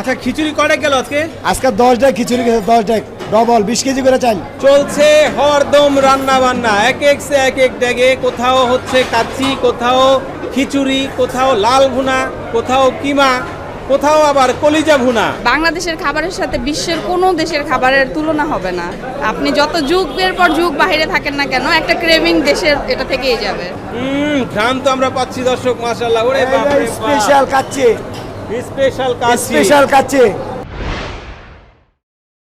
আচ্ছা খিচুড়ি কয়টা গেল আজকে? আজকে দশ ডেক খিচুড়ি খেতে দশ ডেক। ডবল বিশ কেজি করে চাল। চলছে হরদম রান্না বান্না এক এক সে এক এক ড্যাগে কোথাও হচ্ছে কাচ্চি কোথাও খিচুড়ি কোথাও লাল ভুনা কোথাও কিমা কোথাও আবার কলিজা ভুনা। বাংলাদেশের খাবারের সাথে বিশ্বের কোনো দেশের খাবারের তুলনা হবে না। আপনি যত যুগের পর যুগ বাইরে থাকেন না কেন একটা ক্রেভিং দেশের এটা থেকেই যাবে। হুম ঘ্রাণ তো আমরা পাচ্ছি দর্শক মাশাআল্লাহ। ওরে বাপরে স্পেশাল কাচ্চি। স্পেশাল স্পেশাল কাচ্চি।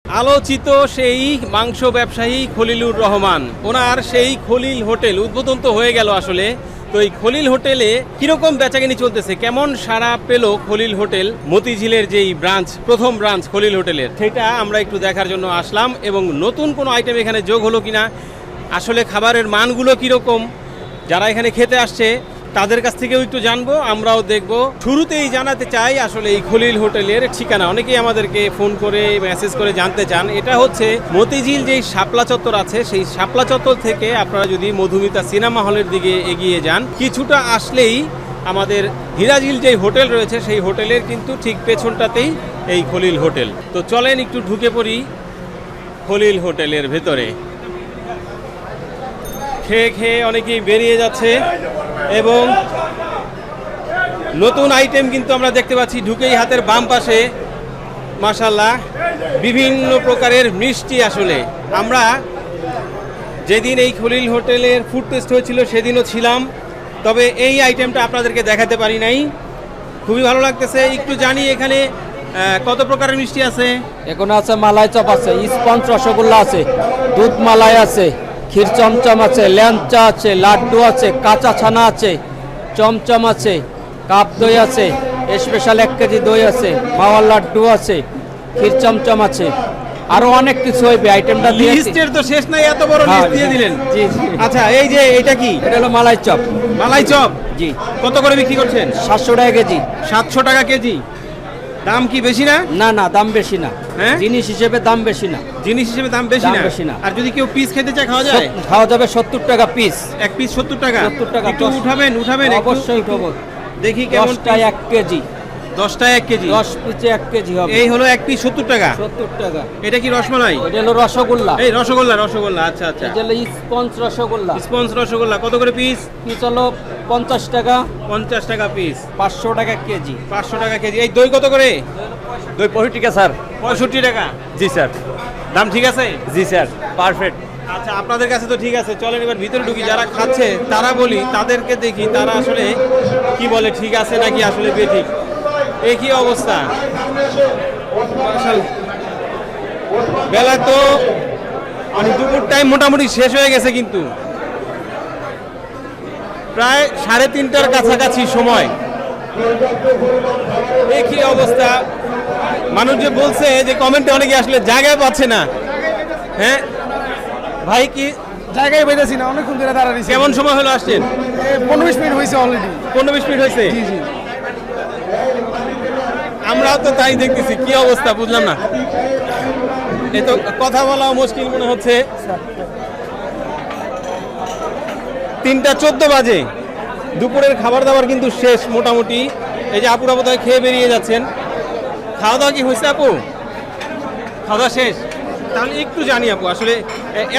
আলোচিত সেই মাংস ব্যবসায়ী খলিলুর রহমান। ওনার সেই খলিল হোটেল উদ্বোধন তো হয়ে গেল আসলে। তো এই খলিল হোটেলে কীরকম বেচাকেনি চলতেছে? কেমন সারা পেল খলিল হোটেল? মতিঝিলের যেই ব্রাঞ্চ প্রথম ব্রাঞ্চ খলিল হোটেলের। সেটা আমরা একটু দেখার জন্য আসলাম এবং নতুন কোনো আইটেম এখানে যোগ হলো কিনা আসলে খাবারের মানগুলো কীরকম যারা এখানে খেতে আসছে তাদের কাছ থেকেও একটু জানব, আমরাও দেখব। শুরুতেই জানাতে চাই আসলে এই খলিল হোটেলের ঠিকানা। অনেকেই আমাদেরকে ফোন করে, মেসেজ করে জানতে চান। এটা হচ্ছে মতিঝিল যেই শাপলা চত্বর আছে, সেই শাপলা চত্বর থেকে আপনারা যদি মধুমিতা সিনেমা হলের দিকে এগিয়ে যান, কিছুটা আসলেই আমাদের হিরাঝিল যেই হোটেল রয়েছে, সেই হোটেলের কিন্তু ঠিক পেছনটাতেই এই খলিল হোটেল। তো চলেন একটু ঢুকে পড়ি খলিল হোটেলের ভেতরে। খেয়ে খেয়ে অনেকেই বেরিয়ে যাচ্ছে। এবং নতুন আইটেম কিন্তু আমরা দেখতে পাচ্ছি, ঢুকেই হাতের বাম পাশে মাশাল্লাহ বিভিন্ন প্রকারের মিষ্টি আসলে। আমরা যেদিন এই খলিল হোটেলের ফুড টেস্ট হয়েছিল, সেদিনও ছিলাম, তবে এই আইটেমটা আপনাদেরকে দেখাতে পারি নাই। খুবই ভালো লাগতেছে। একটু জানি এখানে কত প্রকারের মিষ্টি আছে? এখন আছে মালাই চপ আছে স্পঞ্জ রসগোল্লা আছে, দুধ মালাই আছে। ক্ষীর চমচম আছে ল্যাংচা আছে লাড্ডু আছে কাঁচা ছানা আছে চমচম আছে কাপ দই আছে স্পেশাল এক কেজি দই আছে মাওয়ার লাড্ডু আছে ক্ষীর চমচম আছে। আরও অনেক কিছু হইবে আইটেমটা দিয়ে লিস্টের তো শেষ নাই এত বড় হ্যাঁ, লিস্ট দিয়ে দিলেন। জি, জি। আচ্ছা এই যে এটা কি? এটা হলো মালাই চপ। মালাই চপ? জি। কত করে বিক্রি করছেন? সাতশো টাকা কেজি। সাতশো টাকা কেজি। দাম কি বেশি না? না না দাম বেশি না। হ্যাঁ? জিনিস হিসেবে দাম বেশি না। জিনিস হিসেবে দাম বেশি দাম না? বেশি না। আর যদি কেউ পিস খেতে চায় খাওয়া যায়? খাওয়া যাবে সত্তর টাকা পিস এক পিস সত্তর টাকা? 70 টাকা, একটু উঠাবেন উঠাবেন একটু। অবশ্যই উঠাবো। দেখি কেমন দশটায় এক কেজি। দশটায় এক কেজি? দশ পিসে এক কেজি হবে। এই হলো এক পিস সত্তর টাকা? সত্তর টাকা। এটা কি রসমালাই? এটা হলো রসগোল্লা। এই রসগোল্লা রসগোল্লা আচ্ছা আচ্ছা। এটা হলো স্পঞ্জ রসগোল্লা। স্পঞ্জ রসগোল্লা কত করে পিস পিস হলো পঞ্চাশ টাকা। পঞ্চাশ টাকা পিস পাঁচশো টাকা কেজি। পাঁচশো টাকা কেজি। এই দই কত করে? দই পঁয়ষট্টি টাকা স্যার। পঁয়ষট্টি টাকা? জি স্যার। দাম ঠিক আছে? জি স্যার। পারফেক্ট। আচ্ছা আপনাদের কাছে তো ঠিক আছে। চলেন এবার ভিতরে ঢুকি। যারা খাচ্ছে তারা বলি তাদেরকে দেখি তারা আসলে কি বলে ঠিক আছে নাকি আসলে বেঠিক? এই কি অবস্থা? বেলা তো মানে দুপুর টাইম মোটামুটি শেষ হয়ে গেছে কিন্তু। প্রায় সাড়ে তিনটার কাছাকাছি সময়। এই কি অবস্থা? মানুষ যে বলছে যে কমেন্টে অনেকে আসলে জায়গায় পাচ্ছে না। হ্যাঁ? ভাই কি? জায়গায় বেঁধেছি না অনেকক্ষণ ধরে দাঁড়াচ্ছি কেমন সময় হলো আসছেন? পনেরো বিশ মিনিট হয়েছে অলরেডি পনেরো বিশ মিনিট হয়েছে? জি জি। আমরাও তো তাই দেখতেছি কি অবস্থা বুঝলাম না। এই তো কথা বলা মুশকিল মনে হচ্ছে। তিনটা চোদ্দ বাজে। দুপুরের খাবার দাবার কিন্তু শেষ মোটামুটি। এই যে আপুরা বোধহয় খেয়ে বেরিয়ে যাচ্ছেন। খাওয়া দাওয়া কি হয়েছে আপু? খাওয়া দাওয়া শেষ? তাহলে একটু জানি আপু আসলে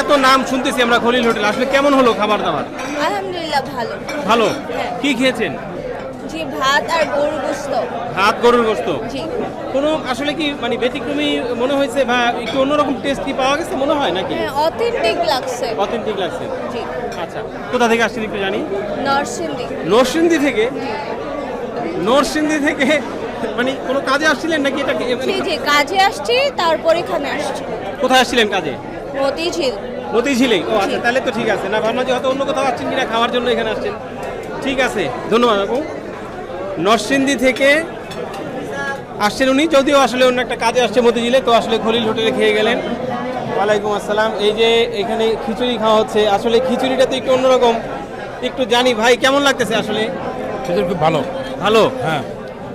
এত নাম শুনতেছি আমরা খলিল হোটেল আসলে কেমন হলো খাবার দাবার? আলহামদুলিল্লাহ ভালো। ভালো? হ্যাঁ। কি খেয়েছেন? জি ভাত আর গরু গোস্ত। ভাত গরুর গোস্ত? জি। কোনো আসলে কি মানে ব্যতিক্রমী মনে হয়েছে বা একটু অন্যরকম টেস্ট কি পাওয়া গেছে মনে হয় নাকি? হ্যাঁ অথেন্টিক লাগছে। অথেন্টিক লাগছে। জি। আচ্ছা কোথা থেকে আসছেন একটু জানি? নরসিংদী। নরসিংদী থেকে? নরসিংদী থেকে? মানে কোনো কাজে আসছিলেন নাকি এটা কি- জি জি কাজে আসছি তারপর এখানে আসছি। কোথায় আসছিলেন কাজে? মতিঝিল। মতিঝিলেই ও আচ্ছা তাহলে তো ঠিক আছে। না ভাবনা যে হয়তো অন্য কোথাও আসছেন কিনা খাওয়ার জন্য এখানে আসছেন। ঠিক আছে ধন্যবাদ বাবু নরসিংদী থেকে আসছেন উনি। যদিও আসলে অন্য একটা কাজে আসছে মতিঝিলে তো আসলে খলিল হোটেলে খেয়ে গেলেন। ওয়ালাইকুম আসসালাম। এই যে এখানে খিচুড়ি খাওয়া হচ্ছে আসলে খিচুড়িটা তো একটু অন্যরকম। একটু জানি ভাই কেমন লাগতেছে আসলে? সেটা খুব ভালো। ভালো? হ্যাঁ।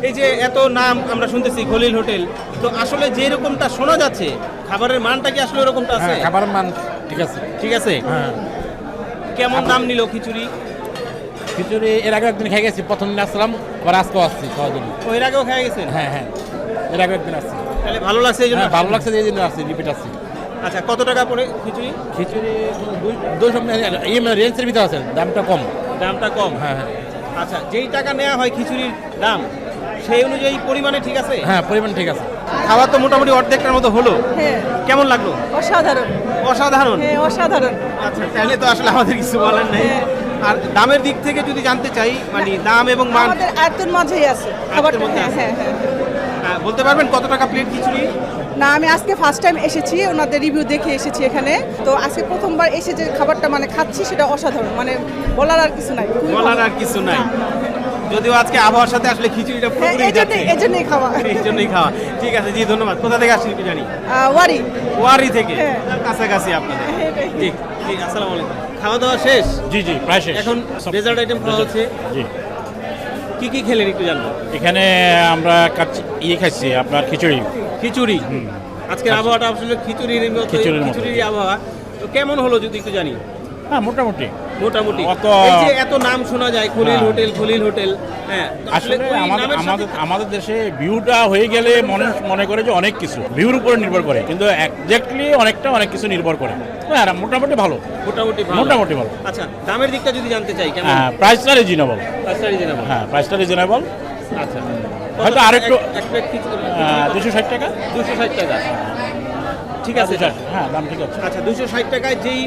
এই যে এত নাম আমরা শুনতেছি খলিল হোটেল তো আসলে যে রকমটা শোনা যাচ্ছে খাবারের মানটা কি আসলে ওরকমটা আছে? হ্যাঁ খাবারের মান ঠিক আছে। ঠিক আছে? হ্যাঁ। কেমন দাম নিল খিচুড়ি? খিচুড়ি এর আগে একদিন খেয়ে গেছি। প্রথম দিন আসলাম আবার আজকেও আসছি খাওয়ার জন্য। ও এর আগেও খেয়ে গেছেন? হ্যাঁ হ্যাঁ। এর আগে একদিন আসছি। তাহলে ভালো লাগছে এই জন্য? হ্যাঁ ভালো লাগছে এই জন্য আসছি রিপিট আসছি। আচ্ছা কত টাকা পড়ে খিচুড়ি? খিচুড়ি দুই- দুশো মানে রেঞ্জের ভিতরে আছে দামটা কম। দামটা কম? হ্যাঁ হ্যাঁ। আচ্ছা যেই টাকা নেওয়া হয় খিচুড়ির দাম সেই অনুযায়ী পরিমাণে ঠিক আছে? হ্যাঁ পরিমাণ ঠিক আছে। খাওয়া তো মোটামুটি অর্ধেকটার মতো হলো। হ্যাঁ। কেমন লাগল? অসাধারণ। অসাধারণ? হ্যাঁ অসাধারণ। আচ্ছা তাহলে তো আসলে আমাদের কিছু বলার নেই। আর দামের দিক থেকে যদি জানতে চাই মানে দাম এবং মান। আমাদের আয়ত্তের মাঝেই আছে খাবারটা মধ্যে হ্যাঁ আছে। হ্যাঁ হ্যাঁ। আহ, বলতে পারবেন কত টাকা প্লেট খিচুড়ি না আমি আজকে ফার্স্ট টাইম এসেছি ওনাদের রিভিউ দেখে এসেছি এখানে। তো আজকে প্রথমবার এসে যে খাবারটা মানে খাচ্ছি সেটা অসাধারণ মানে বলার আর কিছু নাই। খুবই বলার ভালো। আর কিছু নাই। যদিও আজকে আবহাওয়ার সাথে আসলে খিচুড়িটা হ্যাঁ পুরোপুরি এই জন্যই এই জন্যই খাওয়া। এই জন্যই খাওয়া। ঠিক আছে জি ধন্যবাদ। কোথা থেকে আসছেন একটু জানি। আহ, ওয়ারি। ওয়ারি থেকে? হ্যাঁ। কাছাকাছি আপনাদের। এটাই। ঠিক। ঠিক আসসালামু আলাইকুম। খাওয়া দাওয়া শেষ? জি জি প্রায় শেষ। এখন ডেজার্ট আইটেম খাওয়া হচ্ছে? জি। কি কি খেলেন একটু জানব? এখানে আমরা ইয়ে খাচ্ছি আপনার খিচুড়ি। খিচুড়ি? আজকের আবহাওয়াটা আসলে খিচুড়ির খিচুড়ির আবহাওয়া। তো কেমন হলো যদি একটু জানি? হ্যাঁ মোটামুটি। মোটামুটি। অত- এই যে এত নাম শোনা যায় খলিল হ্যাঁ। হোটেল খলিল হোটেল হ্যাঁ আসলে আমাদের আমাদের আমাদের দেশে ভিউটা হয়ে গেলে মনে মনে করে যে অনেক কিছু। ভিউর উপরে নির্ভর করে কিন্তু একজাক্টলি অনেকটা অনেক কিছু নির্ভর করে। হ্যাঁ মোটামুটি ভালো। মোটামুটি ভালো। মোটামুটি ভালো। আচ্ছা দামের দিকটা যদি জানতে চাই কেমন? হ্যাঁ প্রাইসটা রিজনেবল প্রাইসটা রিজনেবল হ্যাঁ প্রাইসটা রিজনেবল আচ্ছা। হয়তো আরেকটু- এক প্লেট খিচুড়ি দুশো ষাট টাকা? দুশো ষাট টাকা। ঠিক আছে হ্যাঁ দাম ঠিক আছে। আচ্ছা দুশো ষাট টাকায় যেই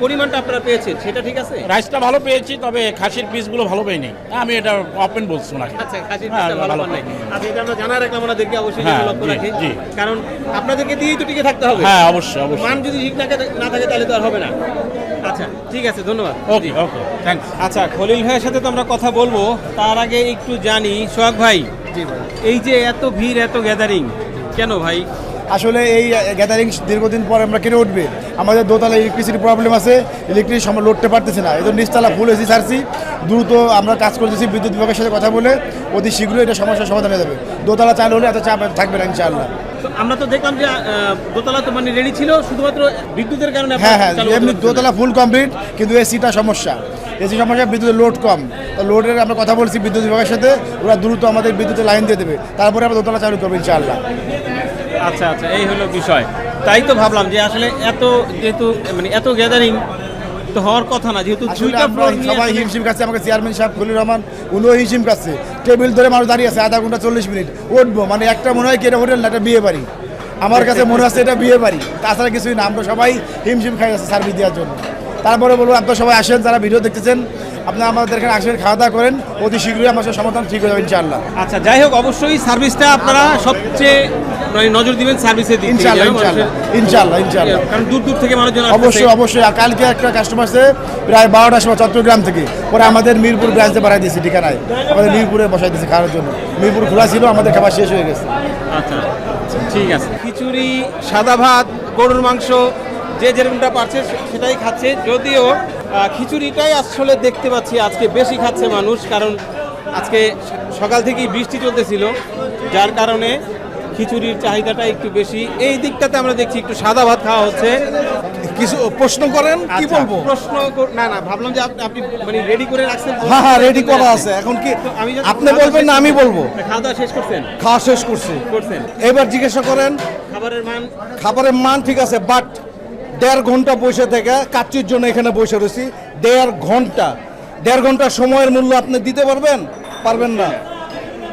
পরিমাণটা আপনারা পেয়েছেন সেটা ঠিক আছে? রাইসটা ভালো পেয়েছি তবে খাসির পিসগুলো ভালো পাইনি। আমি এটা ওপেন বলছি ওনাকে। আচ্ছা খাসির হ্যাঁ, পিসটা ভালো ভালো পান নাই আচ্ছা এটা আমরা জানা রাখলাম অবশ্যই হ্যাঁ, লক্ষ্য রাখি। কারণ আপনাদেরকে দিয়েই তো টিকে থাকতে হবে। হ্যাঁ অবশ্যই অবশ্যই। মান যদি ঠিক থাকে- না থাকে তাহলে তো আর হবে না। আচ্ছা ঠিক আছে ধন্যবাদ। ওকে ওকে থ্যাংকস আচ্ছা খলিল ভাইয়ের সাথে তো আমরা কথা বলব তার আগে একটু জানি সোহাগ ভাই এই যে এত ভিড় এত গ্যাদারিং কেন ভাই? আসলে এই গ্যাদারিং দীর্ঘদিন পর আমরা কেটে উঠবে। আমাদের দোতলা ইলেকট্রিসিটি প্রবলেম আছে ইলেকট্রিক সময় লড়তে পারতেছে না। এই জন্য নিচতলা ফুল এসি ছাড়ছি দ্রুত আমরা কাজ করতেছি বিদ্যুৎ বিভাগের সাথে কথা বলে অতি শীঘ্রই এটা সমস্যার সমাধান হয়ে যাবে। দোতলা চালু হলে এত চাপ থাকবে না ইনশাআল্লাহ। আমরা তো দেখলাম যে দোতলা তো মানে রেডি ছিল শুধুমাত্র বিদ্যুতের কারণে হ্যাঁ হ্যাঁ এমনি দোতলা ফুল কমপ্লিট কিন্তু এসিটা সমস্যা। এসি সমস্যা বিদ্যুতের লোড কম। তো লোডের আমরা কথা বলছি বিদ্যুৎ বিভাগের সাথে ওরা দ্রুত আমাদের বিদ্যুতের লাইন দিয়ে দেবে। তারপরে আমরা দোতলা চালু করব ইনশাআল্লাহ। আচ্ছা আচ্ছা এই হলো বিষয়। তাই তো ভাবলাম যে আসলে এত যেহেতু মানে এত গ্যাদারিং তো হওয়ার কথা না যেহেতু দুইটা নিয়ে সবাই হিমশিম খাচ্ছে আমাকে চেয়ারম্যান সাহেব খলিল রহমান উনিও হিমশিম খাচ্ছে। টেবিল ধরে মানুষ দাঁড়িয়ে আছে আধা ঘণ্টা চল্লিশ মিনিট। উঠবো মানে একটা মনে হয় কি এটা হোটেল না এটা বিয়ে বাড়ি। আমার কাছে মনে হচ্ছে এটা বিয়ে বাড়ি। তাছাড়া কিছুই না আমরা সবাই হিমশিম খাই আছে সার্ভিস দেওয়ার জন্য। তারপরে বলব আপনারা সবাই আসেন যারা ভিডিও দেখতেছেন আপনারা আমাদের এখানে আসেন খাওয়া দাওয়া করেন অতি শীঘ্রই আমার সাথে সমাধান ঠিক হয়ে যাবে ইনশাআল্লাহ। আচ্ছা যাই হোক অবশ্যই সার্ভিসটা আপনারা সবচেয়ে মানে নজর দিবেন সার্ভিসের দিকে ইনশাআল্লাহ যেন ইনশাআল্লাহ ইনশাআল্লাহ ইনশাআল্লাহ। কারণ দূর দূর থেকে মানুষজন অবশ্যই অবশ্যই কালকে একটা কাস্টমার আছে প্রায় বারোটার সময় চট্টগ্রাম থেকে পরে আমাদের মিরপুর ব্রাঞ্চে বাড়াই দিয়েছি ঠিকানায় আমাদের মিরপুরে বসাই দিয়েছি খাওয়ার জন্য। মিরপুর খোলা ছিল আমাদের খাবার শেষ হয়ে গেছে। আচ্ছা ঠিক আছে। খিচুড়ি সাদা ভাত গরুর মাংস যে যেরকমটা পারছে সেটাই খাচ্ছে। যদিও খিচুড়িটাই আসলে দেখতে পাচ্ছি আজকে বেশি খাচ্ছে মানুষ কারণ আজকে সকাল থেকেই বৃষ্টি চলতেছিল যার কারণে খিচুড়ির চাহিদাটা একটু বেশি। এই দিকটাতে আমরা দেখছি একটু সাদা ভাত খাওয়া হচ্ছে। কিছু প্রশ্ন করেন কি আচ্ছা, বলব? প্রশ্ন না না ভাবলাম যে আপ- আপনি মানে রেডি করে রাখছেন হ্যাঁ হ্যাঁ রেডি করা আছে। এখন কি আমি আপনি বলবেন না আমি বলব। খাওয়া দাওয়া শেষ করছেন? খাওয়া শেষ করছি। করছেন। এবার জিজ্ঞাসা করেন খাবারের মান খাবারের মান ঠিক আছে বাট দেড় ঘণ্টা বসে থেকে কাচ্চির জন্য এখানে বসে রয়েছি। দেড় ঘণ্টা। দেড় ঘণ্টা সময়ের মূল্য আপনি দিতে পারবেন? পারবেন না।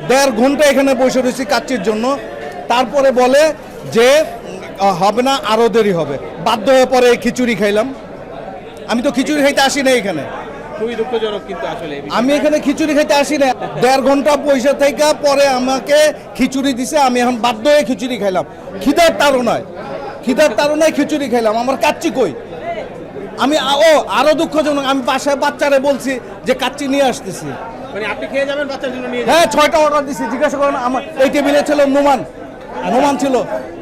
দেড় ঘণ্টা এখানে বসে রয়েছি কাচ্চির জন্য। তারপরে বলে যে হবে না আরও দেরি হবে। বাধ্য হয়ে পরে খিচুড়ি খাইলাম। আমি তো খিচুড়ি খাইতে আসি না এখানে। খুবই দুঃখজনক কিন্তু আসলে আমি এখানে খিচুড়ি খেতে আসি না দেড় ঘণ্টা পয়সা থেকে পরে আমাকে খিচুড়ি দিছে আমি এখন বাধ্য হয়ে খিচুড়ি খাইলাম। খিদার তাড়নায়। খিদার তাড়নায় খিচুড়ি খাইলাম আমার কাচ্চি কই? আমি ও আরও দুঃখজনক আমি বাসায় বাচ্চারে বলছি যে কাচ্চি নিয়ে আসতেছি। মানে আপনি খেয়ে যাবেন বাচ্চার জন্য নিয়ে যাবেন? হ্যাঁ ছয়টা অর্ডার দিছি জিজ্ঞাসা করেন আমার এই টেবিলে ছিল নুমান। নুমান ছিল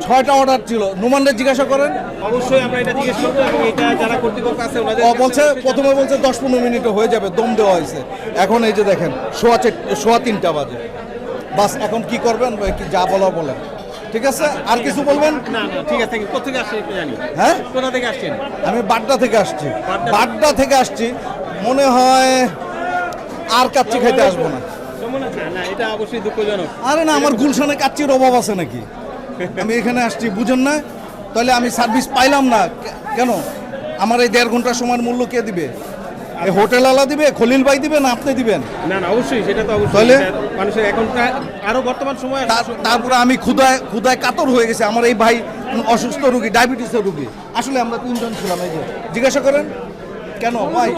ছয়টা অর্ডার ছিল। নুমানদের জিজ্ঞাসা করেন। অবশ্যই আমরা এটা জিজ্ঞেস করব এবং এটা যারা কর্তৃপক্ষ আছে ওনাদের বলছে প্রথমে বলছে দশ পনেরো মিনিটে হয়ে যাবে দম দেওয়া হয়েছে। এখন এই যে দেখেন সোয়া সোয়া তিনটা বাজে। বাস এখন কি করবেন কি যা বলা বলেন। ঠিক আছে? আর কিছু বলবেন? না না ঠিক আছে কোথা থেকে আসছেন জানি। হ্যাঁ? কোথা থেকে আসছেন? আমি বাড্ডা থেকে আসছি। বাড্ডা- থেকে আসছি। মনে হয় আর কাচ্চি খাইতে আসব না। এটা অবশ্যই দুঃখজনক। আরে না আমার গুলশানে কাচ্চির অভাব আছে নাকি? আমি এখানে আসছি বুঝেন না? তাহলে আমি সার্ভিস পাইলাম না। কেন? আমার এই দেড় ঘণ্টার সময়ের মূল্য কে দিবে? হোটেল আলা দিবে খলিল ভাই দিবে না আপনি দিবেন? না না অবশ্যই সেটা তো অবশ্যই। মানুষের এখন আরও বর্তমান সময় তারপরে আমি ক্ষুদায় ক্ষুদায় কাতর হয়ে গেছে। আমার এই ভাই অসুস্থ রুগী ডায়াবেটিসের রুগী। আসলে আমরা তিনজন ছিলাম এই যে। জিজ্ঞাসা করেন? কেন? ভাই?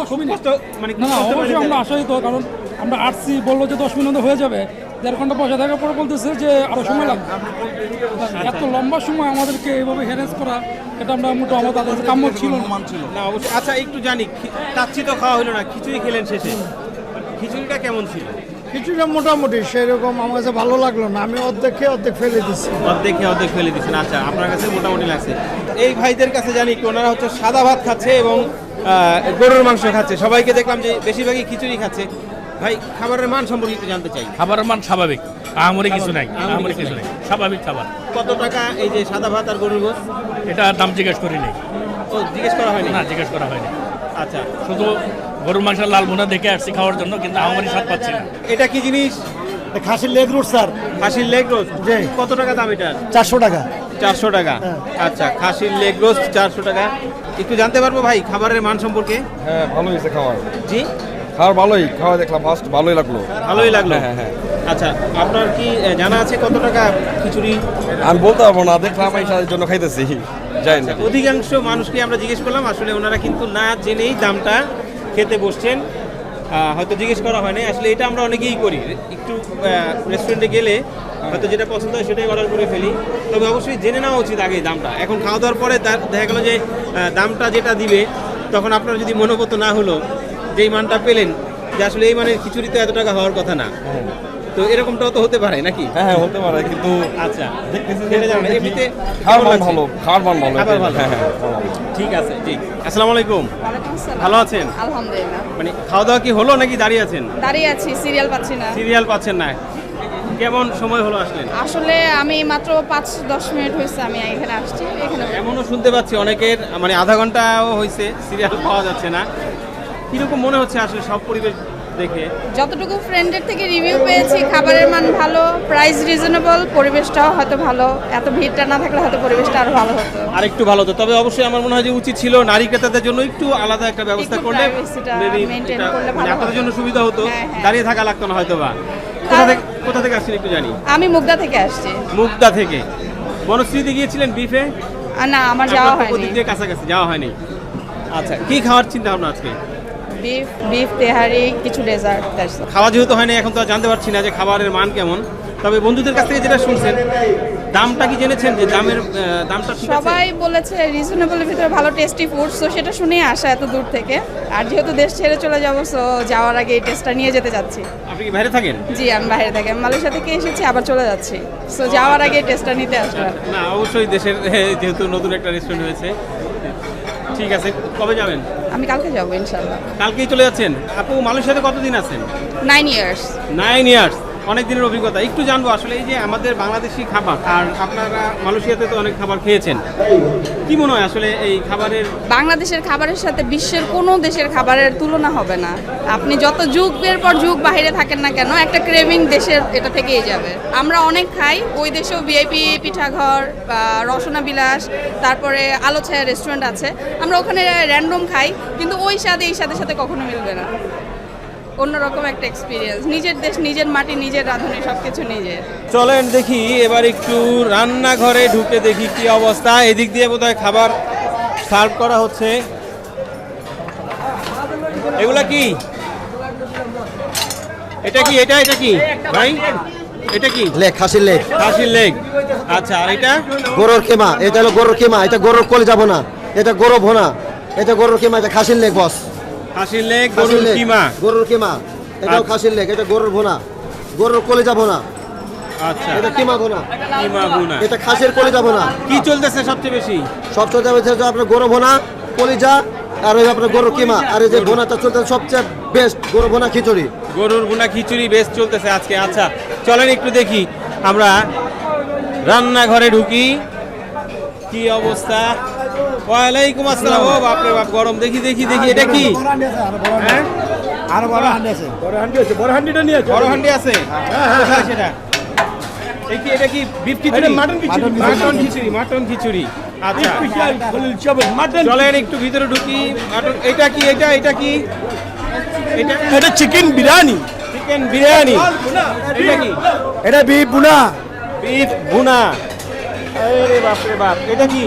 মানে না না অবশ্যই আমরা আশাই তো কারণ আমরা আসছি বলল যে দশ মিনিট হয়ে যাবে। দেড় ঘণ্টা বসে থাকার পরে বলতেছে যে আরও সময় লাগবে। এত লম্বা সময় আমাদেরকে এইভাবে হ্যারেস করা এটা আমরা মোটো আমাদের তাদের কাম্য ছিল না। ছিল না অবশ্যই। আচ্ছা একটু জানি কাচ্চি তো খাওয়া হলো না খিচুড়ি খেলেন শেষে। খিচুড়িটা কেমন ছিল? খিচুড়িটা মোটামুটি সেরকম আমার কাছে ভালো লাগল না আমি অর্ধেক খেয়ে অর্ধেক ফেলে দিচ্ছি অর্ধেক খেয়ে অর্ধেক ফেলে দিচ্ছেন আচ্ছা আপনার কাছে মোটামুটি লাগছে। এই ভাইদের কাছে জানি কি ওনারা হচ্ছে সাদা ভাত খাচ্ছে এবং গরুর মাংস খাচ্ছে। সবাইকে দেখলাম যে বেশিরভাগই খিচুড়ি খাচ্ছে। ভাই খাবারের মান সম্পর্কে একটু জানতে চাই। খাবারের মান স্বাভাবিক। আহামরি কিছু নাই আহামরি কিছু নাই। স্বাভাবিক খাবার। কত টাকা এই যে সাদা ভাত আর গরুর গোস এটা দাম জিজ্ঞেস করি নাই। ও জিজ্ঞেস করা হয়নি? না জিজ্ঞেস করা হয়নি। আচ্ছা। শুধু গরুর মাংসের লাল বোনা দেখে আসছি খাওয়ার জন্য কিন্তু আহামরি স্বাদ পাচ্ছি না। এটা কি জিনিস? খাসির লেগ রুট স্যার। খাসির লেগ রোস্ট। কত টাকা দাম এটার? চারশো টাকা। চারশো টাকা। আচ্ছা খাসির লেগ রোস্ট চারশো টাকা। একটু জানতে পারব ভাই খাবারের মান সম্পর্কে? হ্যাঁ ভালো হয়েছে খাওয়ার জি? খাওয়ার ভালোই খাওয়া দেখলাম ফার্স্ট ভালোই লাগল। ভালোই লাগল? হ্যাঁ, হ্যাঁ। আচ্ছা আপনার কি জানা আছে কত টাকা খিচুড়ি? আমি বলতে পারব না দেখলাম এই সাথে জন্য খাইতেছি। যাই না অধিকাংশ মানুষকে আমরা জিজ্ঞেস করলাম আসলে ওনারা কিন্তু না জেনেই দামটা খেতে বসছেন। হয়তো জিজ্ঞেস করা হয়নি। আসলে এটা আমরা অনেকেই করি। একটু রেস্টুরেন্টে গেলে হয়তো যেটা পছন্দ হয় সেটাই অর্ডার করে ফেলি। তবে অবশ্যই জেনে নেওয়া উচিত আগে দামটা। এখন খাওয়া দাওয়ার পরে তার দেখা গেলো যে দামটা যেটা দিবে তখন আপনার যদি মনোগত না হলো যেই মানটা পেলেন যে আসলে এই মানের খিচুড়ি তো এত টাকা হওয়ার কথা না। তো এরকমটাও তো হতে পারে নাকি? হ্যাঁ হ্যাঁ হতে পারে কিন্তু আচ্ছা। যে এমনিতে খাওয়ার মান ভালো খাওয়ার মান ভালো খাবার ভালো। হ্যাঁ হ্যাঁ ভালো। ঠিক আছে ঠিক। আসসালামু আলাইকুম। ভালো আছেন? আলহামদুলিল্লাহ। মানে খাওয়া দাওয়া কি হলো নাকি দাঁড়িয়ে আছেন? দাঁড়িয়ে আছি সিরিয়াল পাচ্ছি না। সিরিয়াল পাচ্ছেন না। কেমন সময় হলো আসলেন? আসলে আমি মাত্র পাঁচ দশ মিনিট হয়েছে আমি এখানে আসছি এখানে এমনও শুনতে পাচ্ছি অনেকের মানে আধা ঘন্টাও হয়েছে সিরিয়াল পাওয়া যাচ্ছে না। কীরকম মনে হচ্ছে আসলে সব পরিবেশ দেখে? যতটুকু ফ্রেন্ডের থেকে রিভিউ পেয়েছি খাবারের মান ভালো প্রাইস রিজনেবল পরিবেশটাও হয়তো ভালো। এত ভিড়টা না থাকলে হয়তো পরিবেশটা আরও ভালো হতো। আর একটু ভালো তো তবে অবশ্যই আমার মনে হয় যে উচিত ছিল নারী ক্রেতাদের জন্য একটু আলাদা একটা ব্যবস্থা করলে মানে আপনাদের জন্য সুবিধা হতো। হ্যাঁ, হ্যাঁ। দাঁড়িয়ে থাকা লাগতো না হয়তো বা কোথা থেকে কোথা থেকে আসছেন একটু জানি। আমি মুগদা থেকে আসছি। মুগদা থেকে। বনশ্রীতে গিয়েছিলেন বিফে না আমার যাওয়া হয়নি। কাছাকাছি যাওয়া হয়নি। আচ্ছা কি খাওয়ার চিন্তা ভাবনা আজকে? বিফ বিফ তেহারি কিছু ডেজার্ট খাওয়া যেহেতু হয়নি এখন তো জানতে পারছি না যে খাবারের মান কেমন। তবে বন্ধুদের কাছ থেকে যেটা শুনছেন দামটা কি জেনেছেন যে দামের দামটা ঠিক আছে? সবাই বলেছে রিজনেবলের ভিতরে ভালো টেস্টি ফুড সো সেটা শুনেই আসা এত দূর থেকে। আর যেহেতু দেশ ছেড়ে চলে যাব সো যাওয়ার আগে এই টেস্টটা নিয়ে যেতে যাচ্ছি। আপনি কি বাইরে থাকেন? জি আমি বাইরে থাকি। আমি মালয়েশিয়া থেকে এসেছি আবার চলে যাচ্ছি। সো যাওয়ার আগে এই টেস্টটা নিতে আসলাম না অবশ্যই দেশের যেহেতু নতুন একটা রেস্টুরেন্ট হয়েছে ঠিক আছে কবে যাবেন? আমি কালকে যাব ইনশাল্লাহ কালকেই চলে যাচ্ছেন? আপু মালয়েশিয়াতে কতদিন আছেন? নাইন ইয়ার্স নাইন ইয়ার্স অনেক দিনের অভিজ্ঞতা। একটু জানব আসলে এই যে আমাদের বাংলাদেশি খাবার, আর আপনারা মালয়েশিয়াতে তো অনেক খাবার খেয়েছেন। কি মনে হয় আসলে এই খাবারের বাংলাদেশের খাবারের সাথে বিশ্বের কোনো দেশের খাবারের তুলনা হবে না। আপনি যত যুগের পর যুগ বাইরে থাকেন না কেন, একটা ক্রেভিং দেশের এটা থেকেই যাবে। আমরা অনেক খাই, ওই দেশেও ভিআইপি পিঠাঘর বা রসনা বিলাস তারপরে আলো ছায়া রেস্টুরেন্ট আছে। আমরা ওখানে র্যান্ডম খাই, কিন্তু ওই স্বাদে এই স্বাদের সাথে কখনো মিলবে না। অন্যরকম একটা এক্সপিরিয়েন্স নিজের দেশ নিজের মাটি নিজের রাঁধুনি সব কিছু নিজের। চলেন দেখি এবার একটু রান্নাঘরে ঢুকে দেখি কি অবস্থা। এদিক দিয়ে বোধহয় খাবার সার্ভ করা হচ্ছে। এগুলা কি? এটা কি? এটা এটা কি? ভাই এটা কি? লেগ খাসির লেগ খাসির লেগ আচ্ছা আর এটা? গরুর কেমা এটা হলো গরুর কেমা এটা গরুর কলে যাব না এটা গরু ভোনা এটা গরুর কেমা এটা খাসির লেগ বস। খাসির লেগ গরুর কিমা। গরুর কেমা। এটাও আচ্ছা। খাসির লেগ এটা গরুর ভোনা। গরুর কলে যাব না আচ্ছা। এটা কিমা ভোনা। কিমা বুনা এটা খাসির কি চলতেছে সবচেয়ে বেশি? সবচেয়ে যাবে হচ্ছে আপনার গরু ভোনা কলিজা আর ওই আপনার গরুর কিমা। আর এই যে ভোনাটা চলতে সবচেয়ে বেস্ট গরু ভোনা খিচুড়ি। গরুর বুনা খিচুড়ি বেশ চলতেছে আজকে। আচ্ছা চলেন একটু দেখি। আমরা রান্নাঘরে ঢুকি। কি অবস্থা? ওয়ালাইকুম আসসালাম। ও বাপরে বাপ গরম। দেখি দেখি দেখি এটা কি? হ্যাঁ? আর বড় হান্ডি আছে। বড় হান্ডি আছে বড় হান্ডিটা নিয়ে বড় হান্ডি আছে? কোথায় সেটা এই কি এটা কি বিফ খিচুড়ি? মাটন খিচুড়ি মাটন খিচুড়ি মাটন খিচুড়ি। আচ্ছা। স্পেশাল খলিল চপ মাটন চলেন একটু ভিতরে ঢুকি। মাটন এটা কি এটা এটা কি? এটা এটা চিকেন বিরিয়ানি। চিকেন বিরিয়ানি। এটা কি? এটা বিপ বুনা বিফ ভুনা। আরে বাপ রে বাপ এটা কি?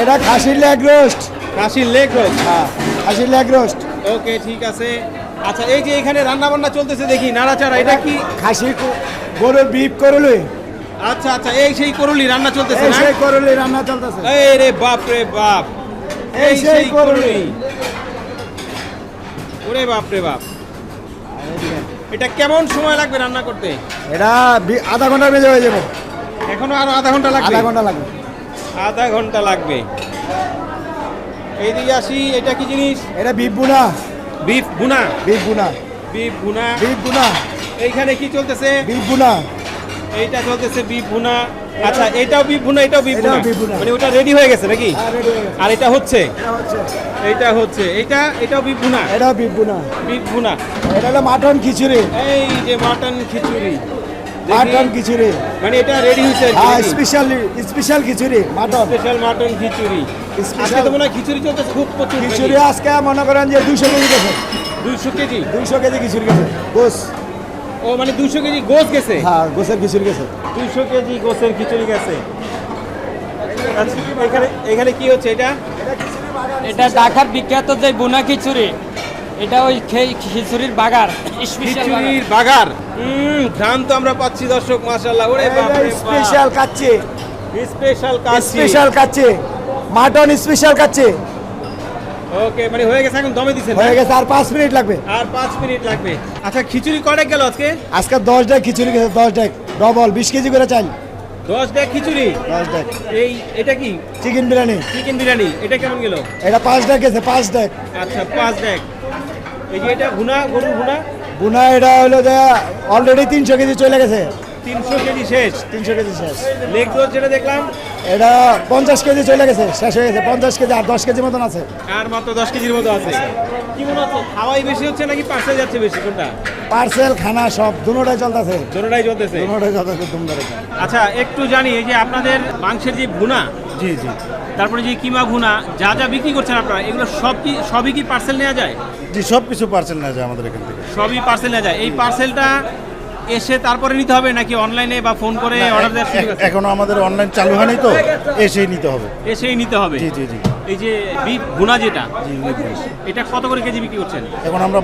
এটা খাসির লেগ রোস্ট। খাসির লেগ রোস্ট? হ্যাঁ খাসির লেগ রোস্ট। ওকে ঠিক আছে। আচ্ছা এই যে এখানে রান্না বান্না চলতেছে দেখি নাড়াচাড়া এটা কি? খাসি গরুর বিপ করলে? আচ্ছা আচ্ছা এই সেই করলি রান্না চলতেছে না? সেই করলে রান্না চলতেছে। এই রে বাপ রে বাপ। এই সেই করলি। ওরে বাপ রে বাপ। এটা কেমন সময় লাগবে রান্না করতে? এটা আধা ঘণ্টার বেজে হয়ে যাবে। এখনও আরও আধা ঘণ্টা লাগবে? আধা ঘণ্টা লাগবে। আধা ঘণ্টা লাগবে এইদিকে আসি এটা কি জিনিস এটা বিপ বুনা বিফ বুনা বিপ বুনা বিফ বুনা বিপ বুনা এইখানে কি চলতেছে বিপ বুনা এইটা চলতেছে বিফ ভুনা আচ্ছা এটাও বিফ ভুনা এটাও বিফ এটাও ভুনা মানে ওটা রেডি হয়ে গেছে নাকি হ্যাঁ, হয়ে। আর এটা হচ্ছে এটা হচ্ছে এইটা হচ্ছে এইটা এটাও বিফ ভুনা এটাও বিপ বুনা বিফ ভুনা এটা হলো মাটন খিচুড়ি এই যে মাটন খিচুড়ি। মাটন খিচুড়ি। মানে এটা রেডি হয়েছে হ্যাঁ স্পেশাল স্পেশাল খিচুড়ি মাটন। স্পেশাল মাটন খিচুড়ি। আজকে তো মনে হয় খিচুড়ি চলতেছে খুব প্রচুর খিচুড়ি আজকে মনে করেন যে দুইশো কেজি গেছে। দুইশো কেজি? দুইশো কেজি খিচুড়ি গেছে। গোস। ও মানে দুইশো কেজি গোস গেছে? হ্যাঁ গোসের খিচুড়ি গেছে। দুইশো কেজি গোসের খিচুড়ি গেছে। আচ্ছা এখানে এখানে কি হচ্ছে এটা? এটা ঢাকার বিখ্যাত যে বুনা খিচুড়ি। এটা ওই খিচুড়ির বাগার খিচুড়ির বাগার? হুম। ঘ্রাণ তো আমরা পাচ্ছি দর্শক মাশাআল্লাহ। ওরে স্পেশাল কাচ্চি। স্পেশাল কাজ special kacchi. Mutton special kacchi. Okay মানে হয়ে গেছে এখন দমে দিছেন হয়ে গেছে আর পাঁচ মিনিট লাগবে। আর পাঁচ মিনিট লাগবে। আচ্ছা খিচুড়ি কয়টা গেল আজকে? আজকে দশ ডেক খিচুড়ি গেছে দশ ডেক। ডবল বিশ কেজি করে চাল। দশ ব্যাগ খিচুড়ি? দশ ডেক। এই এটা কি? চিকেন বিরিয়ানি। চিকেন বিরিয়ানি এটা কেমন গেল? এটা পাঁচ ডেক গেছে পাঁচ ডেক। আচ্ছা পাঁচ ব্যাগ এই যে এটা গুনা গরু ভুনা? গুনা এটা হলো যে অলরেডি তিনশো কেজি চলে গেছে। তিনশো কেজি শেষ। তিনশো কেজি শেষ। লেগ রোল যেটা দেখলাম? এটা পঞ্চাশ কেজি চলে গেছে শেষ হয়ে গেছে। পঞ্চাশ কেজি আর দশ কেজি মতন আছে। আর মাত্র দশ কেজির মতো আছে? কি মনে হচ্ছে খাওয়াই বেশি হচ্ছে নাকি পার্সেল যাচ্ছে বেশি? কোনটা? পার্সেল খানা সব দুটোটাই চলতেছে। দোনোটাই চলতেছে? দুটোটাই চলতেছে তোমরা আচ্ছা একটু জানি এই যে আপনাদের মাংসের যে ভুনা জি জি। তারপরে যে কিমা ভুনা যা যা বিক্রি করছেন আপনারা এগুলো সব কি সবই কি পার্সেল নেওয়া যায়? জি সব কিছু পার্সেল নেওয়া যায় আমাদের এখান থেকে। সবই পার্সেল নেওয়া যায়। এই পার্সেলটা এসে তারপরে নিতে হবে নাকি অনলাইনে বা ফোন করে অর্ডার দেওয়ার সুযোগ আছে? এখনও আমাদের অনলাইন চালু হয়নি তো এসেই নিতে হবে। এসেই নিতে হবে? জি জি জি। এই যে বিফ ভুনা যেটা এটা কত করে কেজি বিক্রি করছেন? এখন আমরা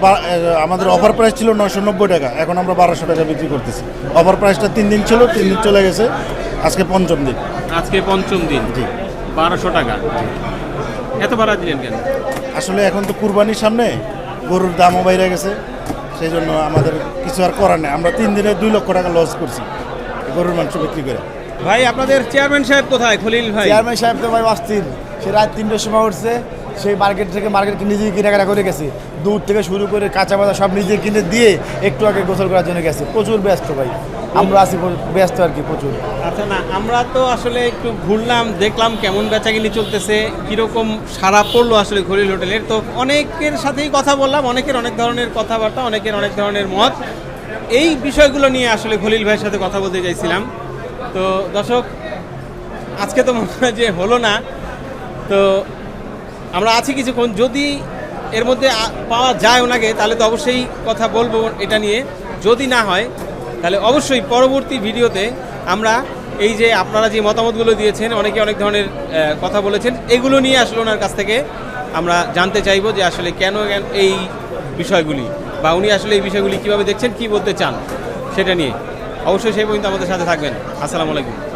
আমাদের অফার প্রাইস ছিল নয়শো নব্বই টাকা এখন আমরা বারোশো টাকা বিক্রি করতেছি। অফার প্রাইসটা তিন দিন ছিল তিন দিন চলে গেছে আজকে পঞ্চম দিন। আজকে পঞ্চম দিন জি। বারোশো টাকা। এত ভাড়া দিলেন কেন? আসলে এখন তো কুরবানির সামনে গরুর দামও বাইরে গেছে সেই জন্য আমাদের কিছু আর করার নেই। আমরা তিন দিনে দুই লক্ষ টাকা লস করছি গরুর মাংস বিক্রি করে। ভাই আপনাদের চেয়ারম্যান সাহেব কোথায়? খলিল ভাই। চেয়ারম্যান সাহেব তো ভাই অস্থির। সে রাত তিনটের সময় উঠছে। সেই মার্কেট থেকে মার্কেট নিজেই কেনাকাটা করে গেছে। দুধ থেকে শুরু করে কাঁচা বাজার সব নিজে কিনে দিয়ে একটু আগে গোসল করার জন্য গেছে। প্রচুর ব্যস্ত ভাই। আমরা আছি ব্যস্ত আর কি, প্রচুর। আচ্ছা না, আমরা তো আসলে একটু ঘুরলাম, দেখলাম কেমন বেচাকিনি চলতেছে, কীরকম সারা পড়ল আসলে খলিল হোটেলের তো অনেকের সাথেই কথা বললাম, অনেকের অনেক ধরনের কথাবার্তা, অনেকের অনেক ধরনের মত। এই বিষয়গুলো নিয়ে আসলে খলিল ভাইয়ের সাথে কথা বলতে চাইছিলাম। তো দর্শক, আজকে তো মনে হয় যে হলো না। তো আমরা আছি কিছুক্ষণ যদি এর মধ্যে পাওয়া যায় ওনাকে, তাহলে তো অবশ্যই কথা বলব এটা নিয়ে। যদি না হয়, তাহলে অবশ্যই পরবর্তী ভিডিওতে আমরা এই যে আপনারা যে মতামতগুলো দিয়েছেন, অনেকে অনেক ধরনের কথা বলেছেন, এগুলো নিয়ে আসলে ওনার কাছ থেকে আমরা জানতে চাইব যে আসলে কেন এই বিষয়গুলি, বা উনি আসলে এই বিষয়গুলি কীভাবে দেখছেন, কী বলতে চান, সেটা নিয়ে। অবশ্যই সেই পর্যন্ত আমাদের সাথে থাকবেন। আসসালামু আলাইকুম।